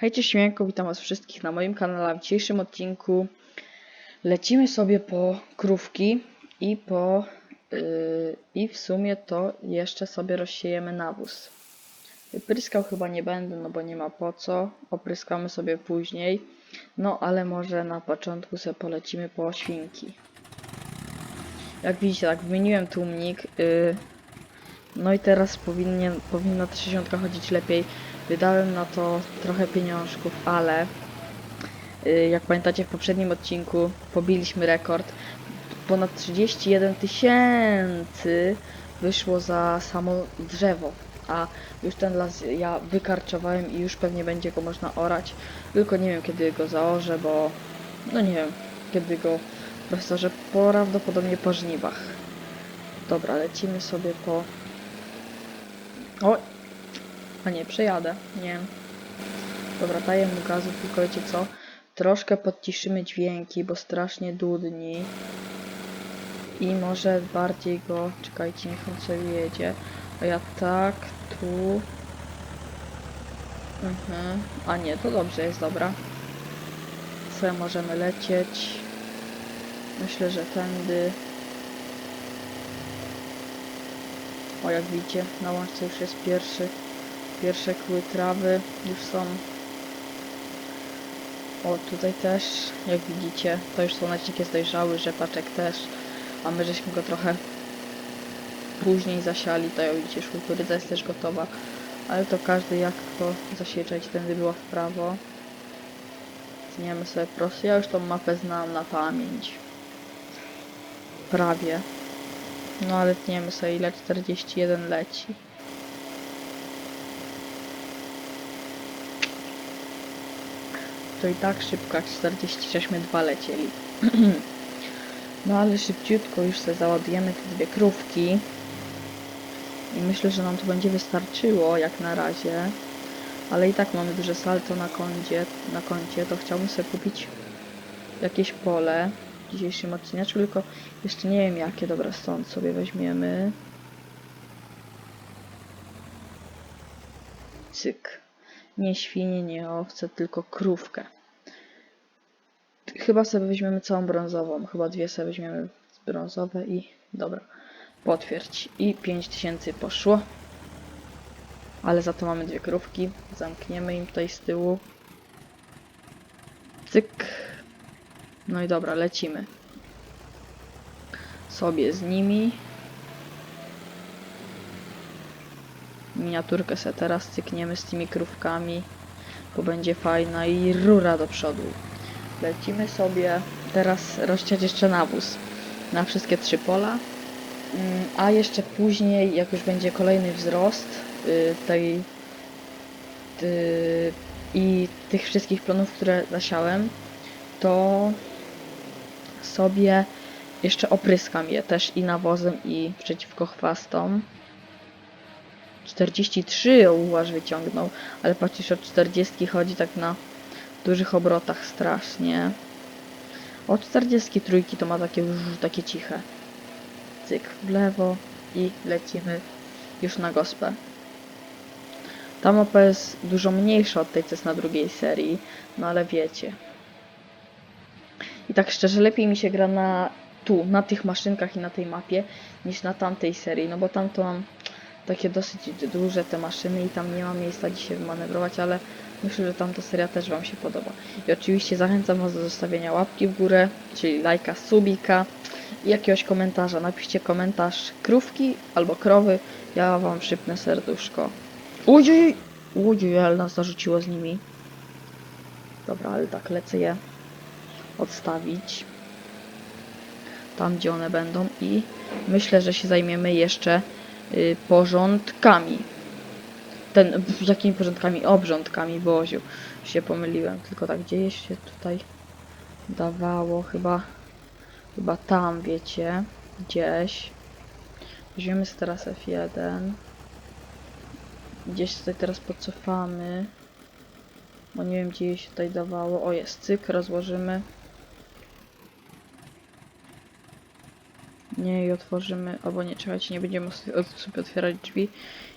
Hejcie Śmięku, witam was wszystkich na moim kanale. W dzisiejszym odcinku lecimy sobie po krówki i po yy, i w sumie to jeszcze sobie rozsiejemy nawóz. Pryskał chyba nie będę, no bo nie ma po co. Opryskamy sobie później. No ale może na początku sobie polecimy po świnki. Jak widzicie, tak wymieniłem tłumnik. Yy, no i teraz powinien, powinna ta 60 chodzić lepiej. Wydałem na to trochę pieniążków, ale y, jak pamiętacie w poprzednim odcinku pobiliśmy rekord. Ponad 31 tysięcy wyszło za samo drzewo, a już ten las ja wykarczowałem i już pewnie będzie go można orać. Tylko nie wiem kiedy go zaorzę, bo no nie wiem kiedy go profesorze prawdopodobnie po żniwach. Dobra, lecimy sobie po o, a nie, przejadę. Nie. Dobra, daję mu gazu, tylko wiecie co? Troszkę podciszymy dźwięki, bo strasznie dudni. I może bardziej go... Czekajcie, niech on sobie jedzie. A ja tak, tu... Mhm. A nie, to dobrze jest, dobra. Co możemy lecieć? Myślę, że tędy... O, jak widzicie, na łączce już jest pierwszy, pierwsze kły trawy, już są. O, tutaj też, jak widzicie, to już słonecznik jest dojrzały, rzepaczek też, a my żeśmy go trochę później zasiali, to jak widzicie, kukurydza jest też gotowa, ale to każdy jak to zasieczać, tędy było w prawo. Zmieniamy sobie prosto, ja już tą mapę znam na pamięć. Prawie. No ale tniemy sobie ile 41 leci. To i tak szybko jak 46 dwa lecieli. no ale szybciutko już sobie załadujemy te dwie krówki. I myślę, że nam to będzie wystarczyło jak na razie. Ale i tak mamy duże salto na koncie, na koncie to chciałbym sobie kupić jakieś pole w dzisiejszym odcinku, tylko jeszcze nie wiem jakie, dobra, stąd sobie weźmiemy. Cyk. Nie świnie, nie owce, tylko krówkę. Chyba sobie weźmiemy całą brązową, chyba dwie sobie weźmiemy brązowe i dobra, potwierdź. I 5000 poszło. Ale za to mamy dwie krówki, zamkniemy im tutaj z tyłu. Cyk. No i dobra, lecimy sobie z nimi. Miniaturkę sobie teraz cykniemy z tymi krówkami, bo będzie fajna i rura do przodu. Lecimy sobie teraz rozciąć jeszcze nawóz na wszystkie trzy pola. Mm, A jeszcze później, jak już będzie kolejny wzrost y, tej ty, i tych wszystkich plonów, które zasiałem, to sobie jeszcze opryskam je też i nawozem i przeciwko chwastom. 43 ułaż wyciągnął, ale patrzysz od 40 chodzi tak na dużych obrotach strasznie. Od 43 to ma takie już takie ciche. Cyk w lewo i lecimy już na gospę. Ta mapa jest dużo mniejsza od tej, co jest na drugiej serii, no ale wiecie. I tak szczerze, lepiej mi się gra na tu, na tych maszynkach i na tej mapie, niż na tamtej serii, no bo tam to mam takie dosyć duże te maszyny i tam nie ma miejsca dzisiaj manewrować, ale myślę, że tamta seria też Wam się podoba. I oczywiście zachęcam Was do zostawienia łapki w górę, czyli lajka, subika i jakiegoś komentarza. Napiszcie komentarz krówki albo krowy, ja Wam szybnę serduszko. Ujej! Ujej, ale nas zarzuciło z nimi. Dobra, ale tak, lecę je odstawić tam gdzie one będą i myślę, że się zajmiemy jeszcze porządkami. Ten, jakimi porządkami? Obrządkami, Boziu. Się pomyliłem, tylko tak gdzieś się tutaj dawało, chyba chyba tam, wiecie, gdzieś. Weźmiemy teraz F1. Gdzieś tutaj teraz podcofamy. Bo nie wiem, gdzie się tutaj dawało. O, jest cyk, rozłożymy. Nie, i otworzymy, albo nie, czekajcie, nie będziemy sobie otwierać drzwi.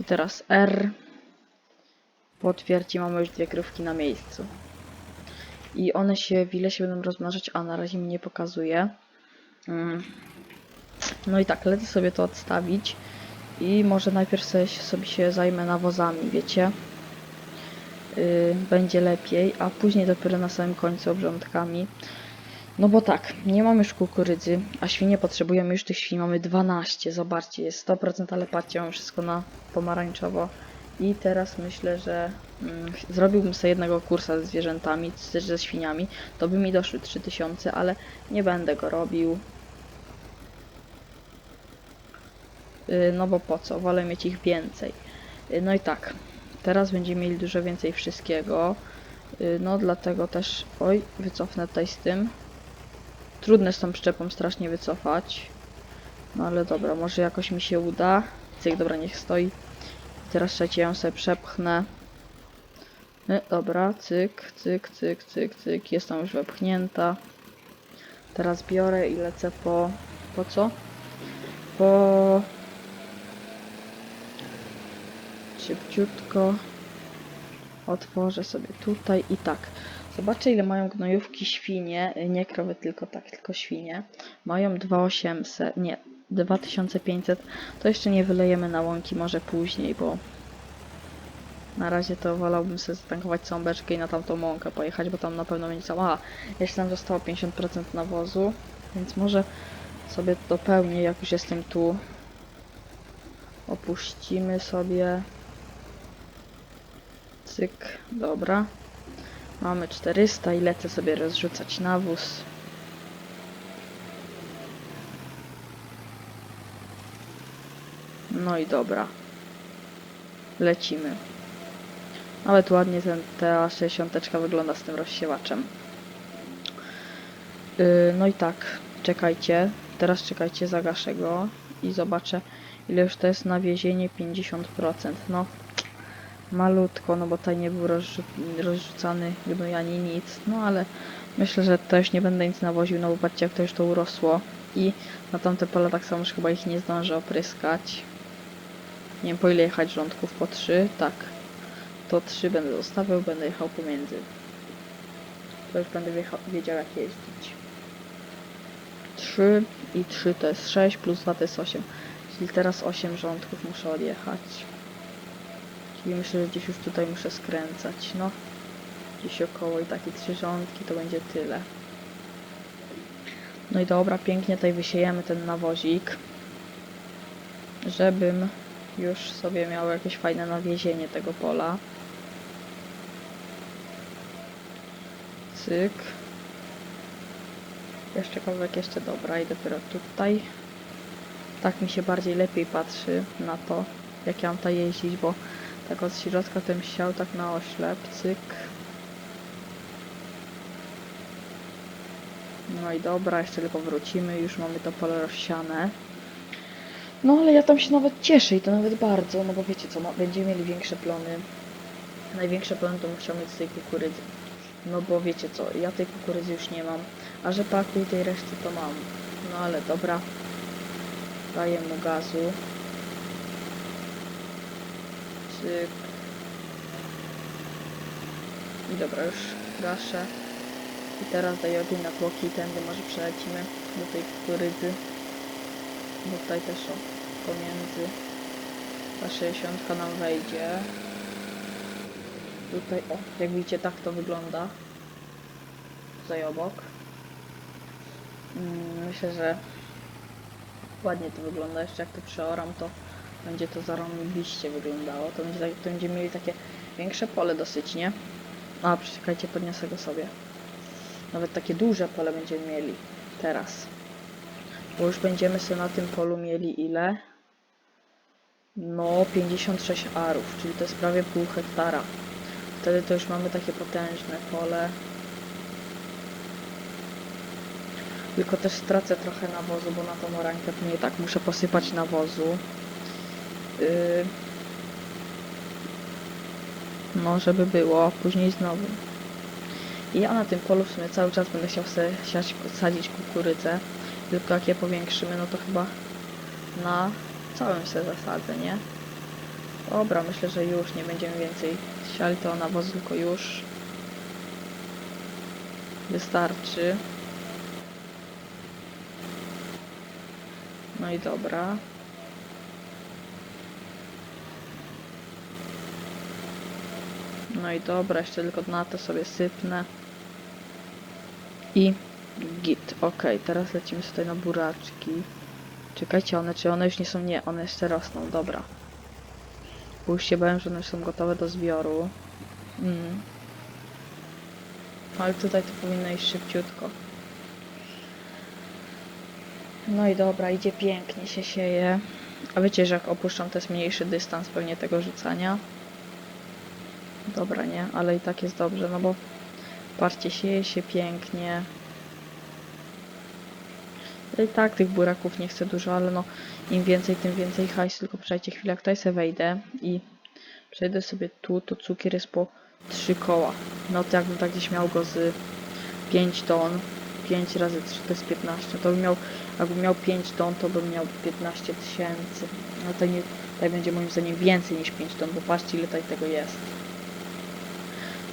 I teraz R. potwierdzi, mamy już dwie krówki na miejscu. I one się, w ile się będą rozmnażać, a na razie mi nie pokazuje. Mm. No i tak, lecę sobie to odstawić. I może najpierw sobie, sobie się zajmę nawozami, wiecie? Yy, będzie lepiej, a później dopiero na samym końcu obrządkami. No bo tak, nie mamy już kukurydzy, a świnie potrzebują już tych świń. Mamy 12, zobaczcie, jest 100%, ale patrzcie, mam wszystko na pomarańczowo. I teraz myślę, że mm, zrobiłbym sobie jednego kursa ze zwierzętami, ze, ze świniami. To by mi doszły 3000, ale nie będę go robił. Yy, no bo po co? Wolę mieć ich więcej. Yy, no i tak, teraz będziemy mieli dużo więcej wszystkiego. Yy, no dlatego też... Oj, wycofnę tutaj z tym. Trudne z tą przyczepą strasznie wycofać. No ale dobra, może jakoś mi się uda. Cyk, dobra, niech stoi. Teraz trzeci ją sobie przepchnę. Y, dobra, cyk, cyk, cyk, cyk, cyk. Jest tam już wepchnięta. Teraz biorę i lecę po... Po co? Po... Szybciutko. Otworzę sobie tutaj i tak. Zobaczę ile mają gnojówki świnie, nie krowy tylko tak, tylko świnie. Mają 2800, nie, 2500. To jeszcze nie wylejemy na łąki, może później, bo na razie to wolałbym sobie zatankować całą beczkę i na tamtą łąkę pojechać, bo tam na pewno będzie cała. Jeszcze tam zostało 50% nawozu, więc może sobie dopełnię, jak już jestem tu. Opuścimy sobie. Cyk, dobra. Mamy 400 i lecę sobie rozrzucać nawóz. No i dobra. Lecimy. Nawet ładnie ten ta 60 wygląda z tym rozsiewaczem. Yy, no i tak, czekajcie. Teraz czekajcie, zagaszę go i zobaczę ile już to jest nawiezienie 50%. No, malutko, no bo tutaj nie był rozrzu rozrzucany gnój ani nic, no ale myślę, że też nie będę nic nawoził, no bo patrzcie jak to już to urosło i na tamte pola tak samo już chyba ich nie zdążę opryskać. Nie wiem po ile jechać rządków, po 3, tak. To 3 będę zostawiał, będę jechał pomiędzy. To już będę wiedział jak jeździć. 3 i 3 to jest 6, plus 2 to jest 8. Czyli teraz 8 rządków muszę odjechać. Czyli myślę, że gdzieś już tutaj muszę skręcać, no. Gdzieś około i takie trzy rządki to będzie tyle. No i dobra, pięknie tutaj wysiejemy ten nawozik. Żebym już sobie miał jakieś fajne nawiezienie tego pola. Cyk. Jeszcze kawałek, jeszcze dobra i dopiero tutaj. Tak mi się bardziej lepiej patrzy na to, jak ja mam tutaj jeździć, bo tak od środka ten siał tak na oślep, cyk. No i dobra, jeszcze tylko wrócimy, już mamy to pole rozsiane. No ale ja tam się nawet cieszę i to nawet bardzo, no bo wiecie co, ma, będziemy mieli większe plony. Największe plony to chciał mieć z tej kukurydzy. No bo wiecie co, ja tej kukurydzy już nie mam, a że paku i tej reszty to mam. No ale dobra, daję mu gazu. I dobra, już gaszę. I teraz daję ogień na tłoki i tędy może przelecimy do tej kukurydzy. Bo tutaj też o, pomiędzy ta 60 nam wejdzie. Tutaj, o, jak widzicie, tak to wygląda. Tutaj obok. Mm, Myślę, że ładnie to wygląda. Jeszcze jak to przeoram, to będzie to zarąbiście wyglądało. To, będzie, tak- to będziemy mieli takie większe pole dosyć, nie? A, przeczekajcie, podniosę go sobie. Nawet takie duże pole będziemy mieli teraz. Bo już będziemy sobie na tym polu mieli ile? No, 56 arów, czyli to jest prawie pół hektara. Wtedy to już mamy takie potężne pole. Tylko też stracę trochę nawozu, bo na tą orańkę to nie tak muszę posypać nawozu. Yy... No, żeby było, później znowu. I ja na tym polu w sumie cały czas będę chciał siać, sadzić kukurydzę. Tylko jak je powiększymy, no to chyba na całym se zasadzę, nie? Dobra, myślę, że już nie będziemy więcej Siali to nawóz tylko już. Wystarczy. No i dobra. No i dobra, jeszcze tylko na to sobie sypnę. I git. Ok, teraz lecimy sobie na buraczki. Czekajcie, one, czy one już nie są? Nie, one jeszcze rosną, dobra. Bo już się bałem, że one już są gotowe do zbioru. Mm. Ale tutaj to powinno iść szybciutko. No i dobra, idzie pięknie, się sieje. A wiecie, że jak opuszczam, to jest mniejszy dystans pewnie tego rzucania. Dobra, nie, ale i tak jest dobrze, no bo patrzcie, sieje się pięknie. I tak tych buraków nie chcę dużo, ale no im więcej, tym więcej hajsu. Tylko przejdzie chwilę, jak tutaj sobie wejdę i przejdę sobie tu, to cukier jest po 3 koła. No to jakbym tak gdzieś miał go z 5 ton, 5 razy 3 to jest 15. To bym miał, jakbym miał 5 ton, to bym miał 15 tysięcy. No to nie, tutaj będzie moim zdaniem więcej niż 5 ton, bo patrzcie ile tutaj tego jest.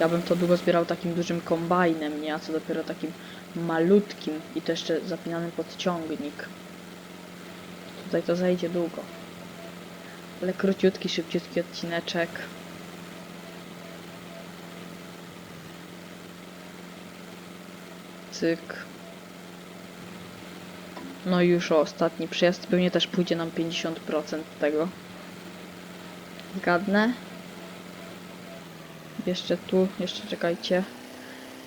Ja bym to długo zbierał takim dużym kombajnem, nie? A co dopiero takim malutkim i to jeszcze zapinanym pod ciągnik. Tutaj to zajdzie długo. Ale króciutki, szybciutki odcineczek. Cyk. No i już o ostatni przyjazd. Pewnie też pójdzie nam 50% tego. Zgadnę. Jeszcze tu, jeszcze czekajcie.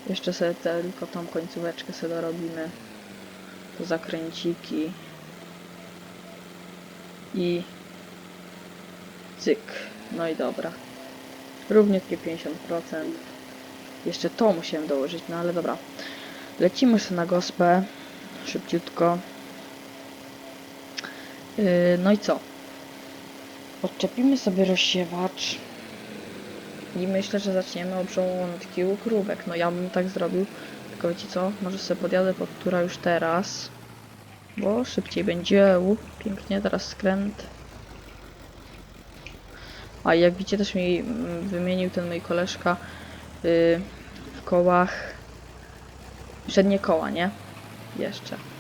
Jeszcze sobie tylko tą końcóweczkę sobie dorobimy. To zakręciki. I cyk. No i dobra. Równiutkie 50%. Jeszcze to musiałem dołożyć, no ale dobra. Lecimy sobie na gospę. Szybciutko. Yy, no i co? Odczepimy sobie rozsiewacz. I myślę, że zaczniemy od żołądki u krówek. No ja bym tak zrobił. Tylko wiecie co? Może sobie podjadę pod tura już teraz. Bo szybciej będzie. U, pięknie, teraz skręt. A jak widzicie też mi mm, wymienił ten mój koleżka yy, w kołach przednie koła, nie? Jeszcze.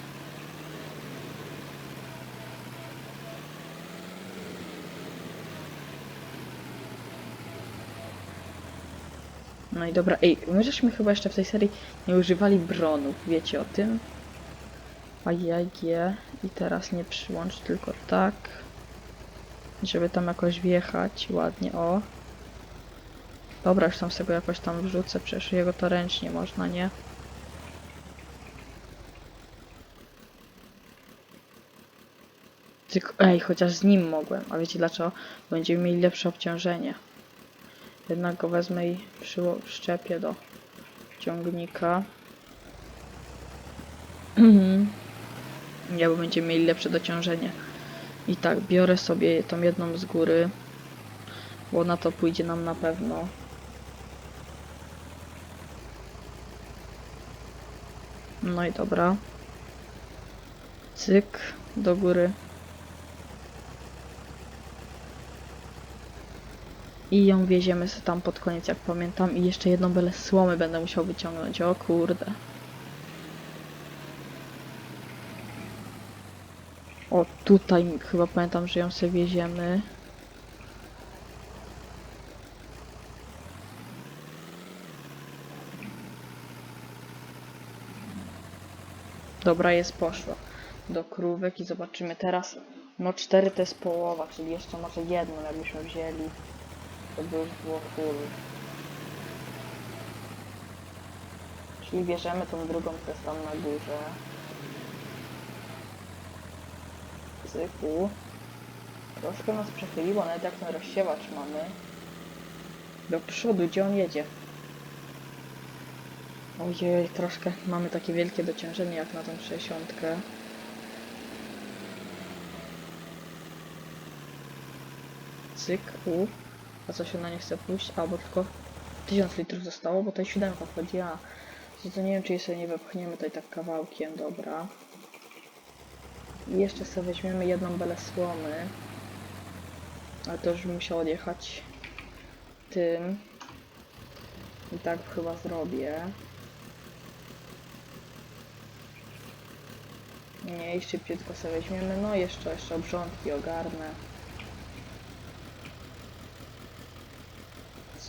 No i dobra, ej, my żeśmy chyba jeszcze w tej serii nie używali bronów, wiecie o tym? A je i teraz nie przyłącz, tylko tak. Żeby tam jakoś wjechać ładnie, o. Dobra, już tam sobie jakoś tam wrzucę, przecież jego to ręcznie można, nie? Tylko, ej, chociaż z nim mogłem, a wiecie dlaczego? Będziemy mieli lepsze obciążenie. Jednak go wezmę i przyczepię do ciągnika. Mhm. Nie, bo będziemy mieli lepsze dociążenie. I tak, biorę sobie tą jedną z góry, bo na to pójdzie nam na pewno. No i dobra. Cyk, do góry. I ją wieziemy sobie tam pod koniec, jak pamiętam. I jeszcze jedną byle słomy będę musiał wyciągnąć. O kurde. O, tutaj chyba pamiętam, że ją sobie wieziemy. Dobra, jest poszła do krówek i zobaczymy teraz. No 4 to jest połowa, czyli jeszcze może jedną jakbyśmy wzięli. To by już było full. Czyli bierzemy tą drugą, która jest tam na górze. Cyku. Troszkę nas przechyliło, nawet jak ten rozsiewacz mamy. Do przodu, gdzie on jedzie? Ojej, troszkę mamy takie wielkie dociążenie jak na tą 60. Cyk, u. A co się na nie chce pójść? A, bo tylko 1000 litrów zostało, bo tutaj siódemka wchodzi, a to, nie wiem, czy je sobie nie wepchniemy tutaj tak kawałkiem, dobra. I jeszcze sobie weźmiemy jedną belę słomy. Ale to już bym musiał odjechać tym. I tak chyba zrobię. Nie, i szybciutko sobie weźmiemy. No jeszcze, jeszcze obrządki ogarnę.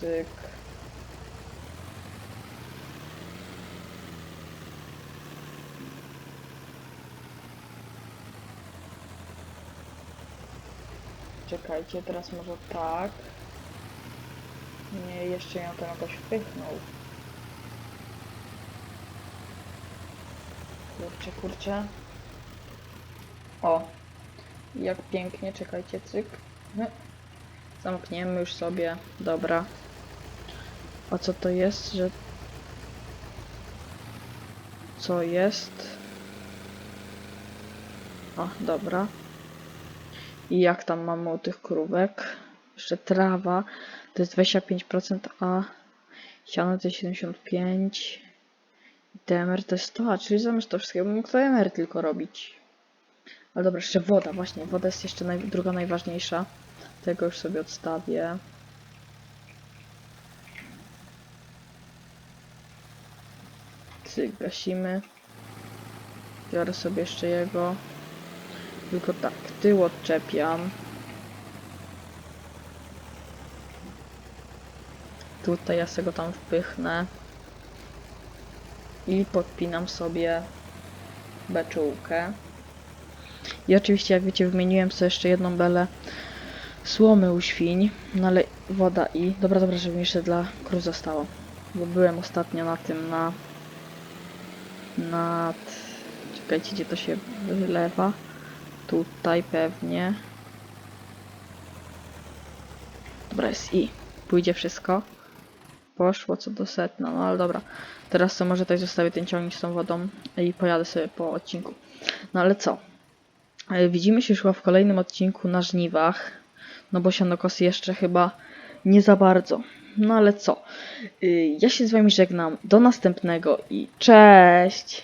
Cyk. Czekajcie, teraz może tak. Nie, jeszcze ją tam jakoś wpychnął. Kurczę, kurczę. O! Jak pięknie, czekajcie, cyk. No. Zamkniemy już sobie, dobra. A co to jest, że... Co jest? O, dobra. I jak tam mamy u tych krówek? Jeszcze trawa to jest 25%, a siano to jest 75%. I TMR to jest to, a czyli zamiast to wszystkiego bym mógł TMR tylko robić. Ale dobra, jeszcze woda, właśnie. Woda jest jeszcze naj, druga najważniejsza. Tego już sobie odstawię. Cyk, gasimy. Biorę sobie jeszcze jego. Tylko tak, tył odczepiam. Tutaj ja sobie go tam wpychnę. I podpinam sobie beczułkę. I oczywiście, jak wiecie, wymieniłem sobie jeszcze jedną belę słomy u świń, no ale woda i... Dobra, dobra, żeby mi jeszcze dla krów zostało. Bo byłem ostatnio na tym, na... Nad... Czekajcie, gdzie to się wylewa. Tutaj pewnie. Dobra, jest i. Pójdzie wszystko. Poszło co do setna, no ale dobra. Teraz to może tutaj zostawię ten ciągnik z tą wodą i pojadę sobie po odcinku. No ale co? E, Widzimy się już chyba w kolejnym odcinku na żniwach. No bo sianokosy jeszcze chyba nie za bardzo. No ale co? Y, Ja się z wami żegnam. Do następnego i cześć!